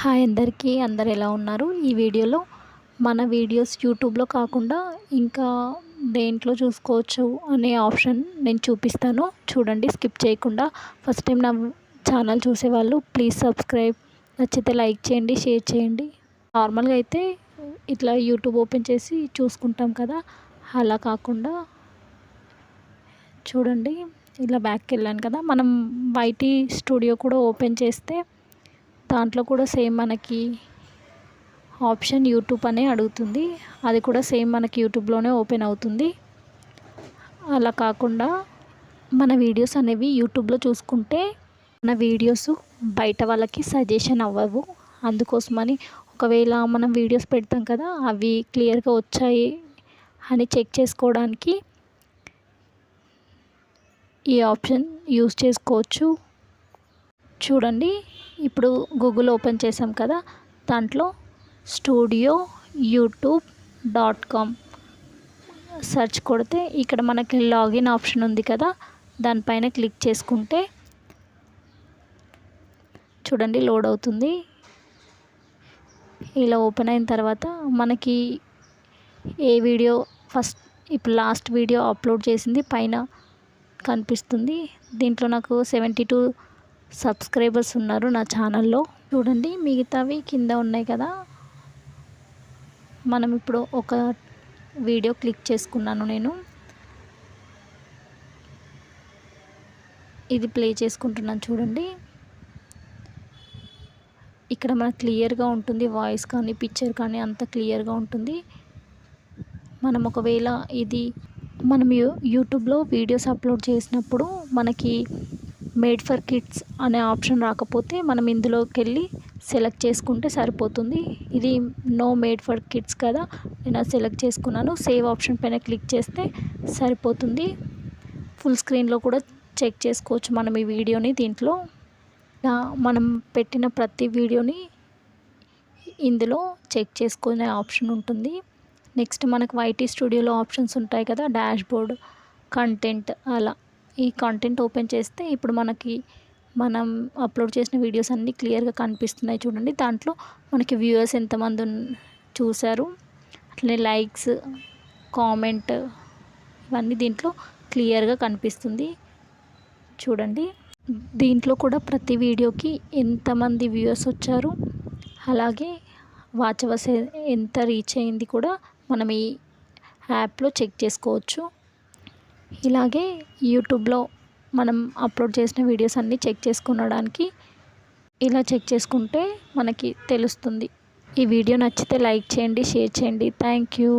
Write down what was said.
Hi అందరికీ అందరు ఎలా ఉన్నారు? ఈ వీడియోలో మన వీడియోస్ యూట్యూబ్లో కాకుండా ఇంకా దేంట్లో చూసుకోవచ్చు అనే ఆప్షన్ నేను చూపిస్తాను. చూడండి స్కిప్ చేయకుండా. ఫస్ట్ టైం నా ఛానల్ చూసేవాళ్ళు ప్లీజ్ సబ్స్క్రైబ్. నచ్చితే లైక్ చేయండి షేర్ చేయండి. నార్మల్గా అయితే ఇట్లా యూట్యూబ్ ఓపెన్ చేసి చూసుకుంటాం కదా అలా కాకుండా. చూడండి ఇలా బ్యాక్కి వెళ్ళాను కదా మనం వైటీ స్టూడియో కూడా ఓపెన్ చేస్తే దాంట్లో కూడా సేమ్ మనకి ఆప్షన్ యూట్యూబ్ అనే అడుగుతుంది. అది కూడా సేమ్ మనకి యూట్యూబ్లోనే ఓపెన్ అవుతుంది. అలా కాకుండా మన వీడియోస్ అనేవి యూట్యూబ్లో చూసుకుంటే మన వీడియోస్ బయట వాళ్ళకి సజెషన్ అవ్వవు. అందుకోసమని ఒకవేళ మనం వీడియోస్ పెడతాం కదా అవి క్లియర్గా వచ్చాయి అని చెక్ చేసుకోవడానికి ఈ ఆప్షన్ యూస్ చేసుకోవచ్చు. చూడండి. ఇప్పుడు గూగుల్ ఓపెన్ చేసాం కదా దాంట్లో studio YouTube dot com search కొడితే ఇక్కడ మనకి లాగిన్ ఆప్షన్ ఉంది కదా దానిపైన క్లిక్ చేసుకుంటే చూడండి లోడ్ అవుతుంది. ఇలా ఓపెన్ అయిన తర్వాత మనకి ఏ వీడియో ఫస్ట్ ఇప్పుడు లాస్ట్ వీడియో అప్లోడ్ చేసింది పైన కనిపిస్తుంది. దీంట్లో నాకు సెవెంటీ టూ సబ్స్క్రైబర్స్ ఉన్నారు నా ఛానల్లో. చూడండి మిగతావి కింద ఉన్నాయి కదా. మనం ఇప్పుడు ఒక వీడియో క్లిక్ చేసుకున్నాను నేను. ఇది ప్లే చేసుకుంటున్నాను చూడండి. ఇక్కడ మనకు క్లియర్గా ఉంటుంది వాయిస్ కానీ పిక్చర్ కానీ అంత క్లియర్గా ఉంటుంది. మనం ఒకవేళ ఇది మనం యూ యూట్యూబ్లో వీడియోస్ అప్లోడ్ చేసినప్పుడు మనకి మేడ్ ఫర్ కిడ్స్ అనే ఆప్షన్ రాకపోతే మనం ఇందులోకి వెళ్ళి సెలెక్ట్ చేసుకుంటే సరిపోతుంది. ఇది నో మేడ్ ఫర్ కిడ్స్ కదా నేను సెలెక్ట్ చేసుకున్నాను. సేవ్ ఆప్షన్ పైన క్లిక్ చేస్తే సరిపోతుంది. ఫుల్ స్క్రీన్లో కూడా చెక్ చేసుకోవచ్చు మనం ఈ వీడియోని దీంట్లో. మనం పెట్టిన ప్రతి వీడియోని ఇందులో చెక్ చేసుకునే ఆప్షన్ ఉంటుంది. నెక్స్ట్ మనకు వైటీ స్టూడియోలో ఆప్షన్స్ ఉంటాయి కదా డాష్ బోర్డ్ కంటెంట్ అలా. ఈ కంటెంట్ ఓపెన్ చేస్తే ఇప్పుడు మనకి మనం అప్లోడ్ చేసిన వీడియోస్ అన్నీ క్లియర్గా కనిపిస్తున్నాయి చూడండి. దాంట్లో మనకి వ్యూవర్స్ ఎంతమంది చూశారు. అట్లనే లైక్స్ కామెంట్ ఇవన్నీ దీంట్లో క్లియర్గా కనిపిస్తుంది చూడండి. దీంట్లో కూడా ప్రతి వీడియోకి ఎంతమంది వ్యూవర్స్ వచ్చారు? అలాగే వాచ్ అవర్స్ ఎంత రీచ్ అయింది కూడా మనం ఈ యాప్లో చెక్ చేసుకోవచ్చు. ఇలాగే యూట్యూబ్లో మనం అప్లోడ్ చేసిన వీడియోస్ అన్నీ చెక్ చేసుకునడానికి ఇలా చెక్ చేసుకుంటే మనకి తెలుస్తుంది. ఈ వీడియో నచ్చితే లైక్ చేయండి షేర్ చేయండి. Thank you.